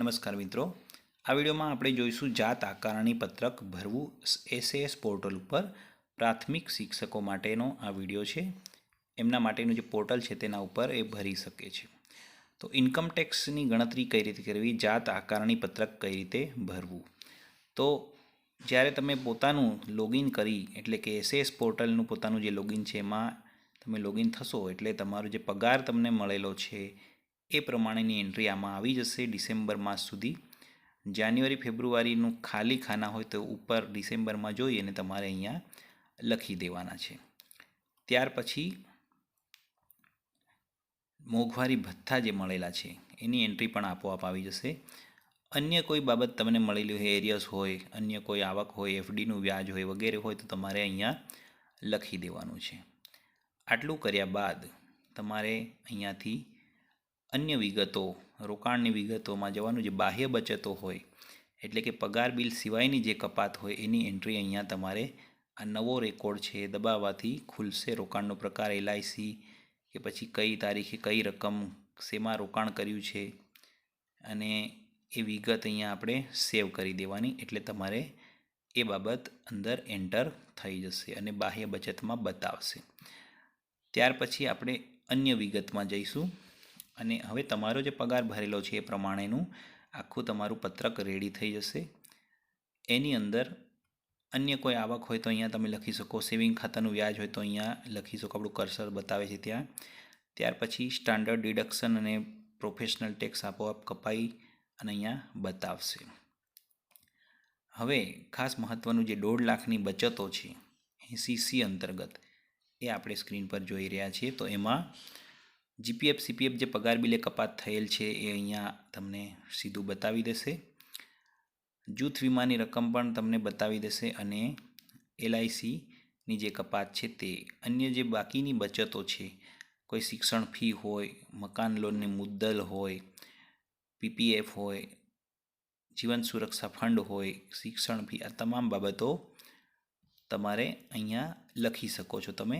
નમસ્કાર મિત્રો. આ વિડીયોમાં આપણે જોઈશું જાત આકારણી પત્રક ભરવું એસએએસ પોર્ટલ ઉપર પ્રાથમિક શિક્ષકો માટેનો આ વીડિયો છે. એમના માટેનું જે પોર્ટલ છે તેના ઉપર એ ભરી શકે છે. તો ઇન્કમ ટેક્સની ગણતરી કઈ રીતે કરવી, જાત આકારણી પત્રક કઈ રીતે ભરવું? તો જ્યારે તમે પોતાનું લોગિન કરી, એટલે કે એસએએસ પોર્ટલનું પોતાનું જે લોગિન છે એમાં તમે લોગિન થશો, એટલે તમારો જે પગાર તમને મળેલો છે એ પ્રમાણેની એન્ટ્રી આમાં આવી જશે ડિસેમ્બર માસ સુધી. જાન્યુઆરી, ફેબ્રુઆરીનું ખાલી ખાના હોય તો ઉપર ડિસેમ્બરમાં જોઈ અને તમારે અહીંયા લખી દેવાના છે. ત્યાર પછી મોંઘવારી ભથ્થા જે મળેલા છે, એની એન્ટ્રી પણ આપોઆપ આવી જશે. અન્ય કોઈ બાબત તમને મળેલી હોય એરિયસ હોય, અન્ય કોઈ આવક હોય એફડીનું વ્યાજ હોય, વગેરે હોય તો તમારે અહીંયા લખી દેવાનું છે. આટલું કર્યા બાદ તમારે અહીંયાથી અન્ય વિગતો, રોકાણની વિગતોમાં જવાનું જે બાહ્ય બચતો હોય, એટલે કે પગાર બિલ સિવાયની જે કપાત હોય, એની એન્ટ્રી અહીંયા તમારે આ નવો રેકોર્ડ છે એ દબાવવાથી ખુલશે. રોકાણનો પ્રકાર એલઆઈસી કે પછી કઈ તારીખે કઈ રકમ, શેમાં રોકાણ કર્યું છે, અને એ વિગત અહીંયા આપણે સેવ કરી દેવાની, એટલે તમારે એ બાબત અંદર એન્ટર થઈ જશે અને બાહ્ય બચતમાં બતાવશે. ત્યાર પછી આપણે અન્ય વિગતમાં જઈશું. અને હવે તમારો જે પગાર ભરેલો છે એ પ્રમાણેનું આખું તમારું પત્રક રેડી થઈ જશે. એની અંદર અન્ય કોઈ આવક હોય તો અહીંયા તમે લખી શકો. સેવિંગ ખાતાનું વ્યાજ હોય તો અહીંયા લખી શકો. આપણું કર્સર બતાવે છે ત્યાં. ત્યાર પછી સ્ટાન્ડર્ડ ડિડક્શન અને પ્રોફેશનલ ટેક્સ આપોઆપ કપાઈ અને અહીંયા બતાવશે. હવે ખાસ મહત્ત્વનું જે દોઢ લાખની બચતો છે, એસી સી અંતર્ગત, એ આપણે સ્ક્રીન પર જોઈ રહ્યા છીએ. તો એમાં જીપીએફ સીપીએફ જે પગાર બિલે કપાત થયેલ છે એ અહીંયા તમને સીધું બતાવી દેશે. જૂથ વીમાની રકમ પણ તમને બતાવી દેશે અને એલઆઈસીની જે કપાત છે તે. અન્ય જે બાકીની બચતો છે, કોઈ શિક્ષણ ફી હોય, મકાન લોનની મુદ્દલ હોય પીપીએફ હોય, જીવન સુરક્ષા ફંડ હોય, શિક્ષણ ફી આ તમામ બાબતો તમારે અહીંયા લખી શકો છો તમે.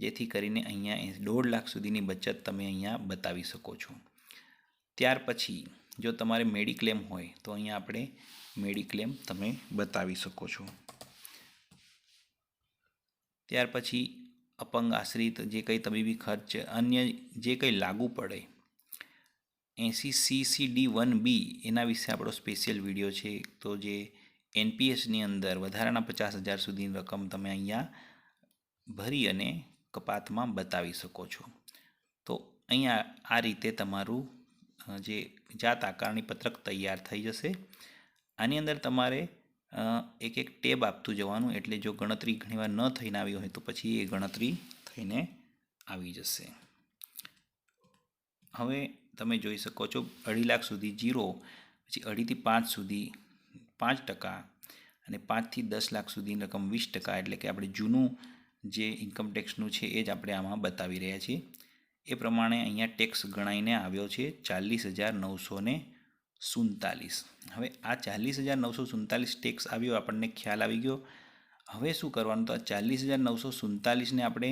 જેથી કરીને અહીંયા દોઢ લાખ સુધીની બચત તમે અહીંયા બતાવી શકો છો. ત્યાર પછી જો તમારે મેડિક્લેમ હોય તો અહીંયા આપણે મેડિક્લેમ તમે બતાવી શકો છો. ત્યાર પછી અપંગ આશ્રિત જે કંઈ તબીબી ખર્ચ અન્ય જે કંઈ લાગુ પડે એંસી C C D one B એના વિશે આપણો સ્પેશિયલ વીડિયો છે. તો જે એનપીએસની અંદર વધારાના પચાસ હજાર સુધીની રકમ તમે અહીંયા ભરી અને કપાતમાં બતાવી શકો છો. તો અહીંયા આ રીતે તમારું જે જાત આકારણી પત્રક તૈયાર થઈ જશે. આની અંદર તમારે એક એક ટેબ આપતું જવાનું એટલે જો ગણતરી ઘણીવાર ન થઈને આવી હોય તો પછી એ ગણતરી થઈને આવી જશે. હવે તમે જોઈ શકો છો અઢી લાખ સુધી જીરો, પછી અઢીથી પાંચ સુધી પાંચ ટકા અને પાંચથી દસ લાખ સુધીની રકમ વીસ ટકા એટલે કે આપણે જૂનું જે ઇન્કમ ટેક્સનું છે એ જ આપણે આમાં બતાવી રહ્યા છીએ. એ પ્રમાણે અહીંયા ટેક્સ ગણાઈને આવ્યો છે ચાલીસ હજાર નવસો ને હવે આ ચાલીસ હજાર નવસો સુડતાલીસ ટેક્સ આવ્યો આપણને ખ્યાલ આવી ગયો. હવે શું કરવાનું? તો આ ચાલીસ હજાર નવસો સુડતાલીસને આપણે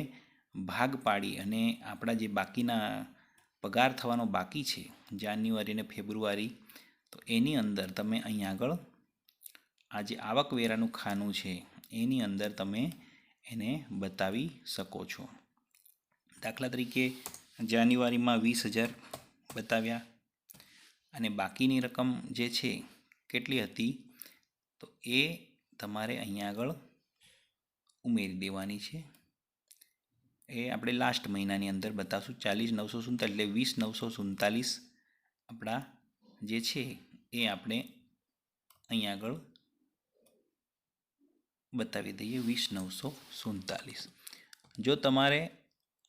ભાગ પાડી અને આપણા જે બાકીના પગાર થવાનો બાકી છે, જાન્યુઆરી અને ફેબ્રુઆરી, તો એની અંદર તમે અહીં આગળ આ જે આવકવેરાનું ખાનું છે, એની અંદર તમે એને બતાવી શકો છો. દાખલા તરીકે જાન્યુઆરીમાં વીસ હજાર બતાવ્યા અને બાકીની રકમ જે છે કેટલી હતી તો એ તમારે અહીંયા આગળ ઉમેરી દેવાની છે. એ આપણે લાસ્ટ મહિનાની અંદર બતાવશું. ચાલીસ નવસો સુડતાલીસ એટલે વીસ નવસો સુડતાલીસ આપણા જે છે એ આપણે અહીંયા આગળ બતાવી દઈએ વીસ નવસો સુડતાલીસ. જો તમારે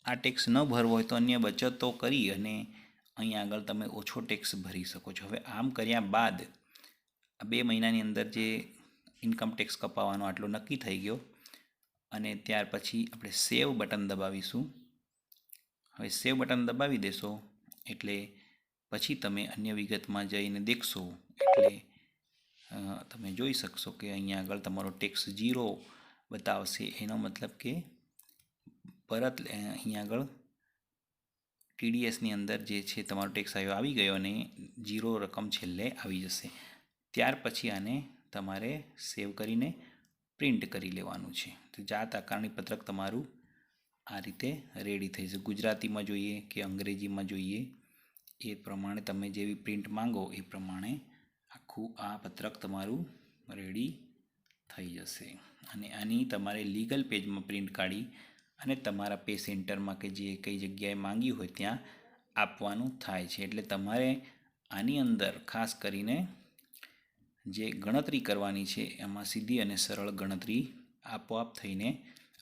આ ટેક્સ ન ભરવો હોય તો અન્ય બચતો કરી અને અહીંયા આગળ તમે ઓછો ટેક્સ ભરી શકો છો. હવે આમ કર્યા બાદ બે મહિનાની અંદર જે ઇન્કમ ટેક્સ કપાવવાનો આટલો નક્કી થઈ ગયો અને ત્યાર પછી આપણે સેવ બટન દબાવીશું. હવે સેવ બટન દબાવી દેશો એટલે પછી તમે અન્ય વિગતમાં જઈને દેખશો એટલે તમે જોઈ શકશો કે અહીંયા આગળ તમારો ટેક્સ ઝીરો બતાવશે. એનો મતલબ કે પરત અહીંયા આગળ ટીડીએસની અંદર જે છે તમારો ટેક્સ આવ્યો, આવી ગયો અને જીરો રકમ છેલ્લે આવી જશે. ત્યાર પછી આને તમારે સેવ કરીને પ્રિન્ટ કરી લેવાનું છે. તો જાત આકારણી પત્રક તમારું આ રીતે રેડી થઈ જશે. ગુજરાતીમાં જોઈએ કે અંગ્રેજીમાં જોઈએ, એ પ્રમાણે તમે જેવી પ્રિન્ટ માંગો, એ પ્રમાણે આખું આ પત્રક તમારું રેડી થઈ જશે. અને આની તમારે લીગલ પેજમાં પ્રિન્ટ કાઢી અને તમારા પે સેન્ટરમાં કે જે કઈ જગ્યાએ માંગી હોય ત્યાં આપવાનું થાય છે. એટલે તમારે આની અંદર ખાસ કરીને જે ગણતરી કરવાની છે, એમાં સીધી અને સરળ ગણતરી આપોઆપ થઈને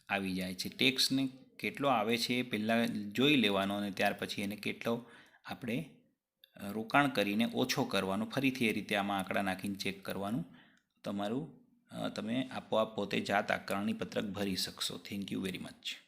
આવી જાય છે. ટેક્સને કેટલો આવે છે એ પહેલાં જોઈ લેવાનો અને ત્યાર પછી એને કેટલો આપણે રોકાણ કરીને ઓછો કરવાનો, ફરીથી એ રીતે આમાં આંકડા નાખીને ચેક કરવાનું. તમારું તમે આપોઆપ પોતે જાત આકારણી પત્રક ભરી શકશો. Thank you very much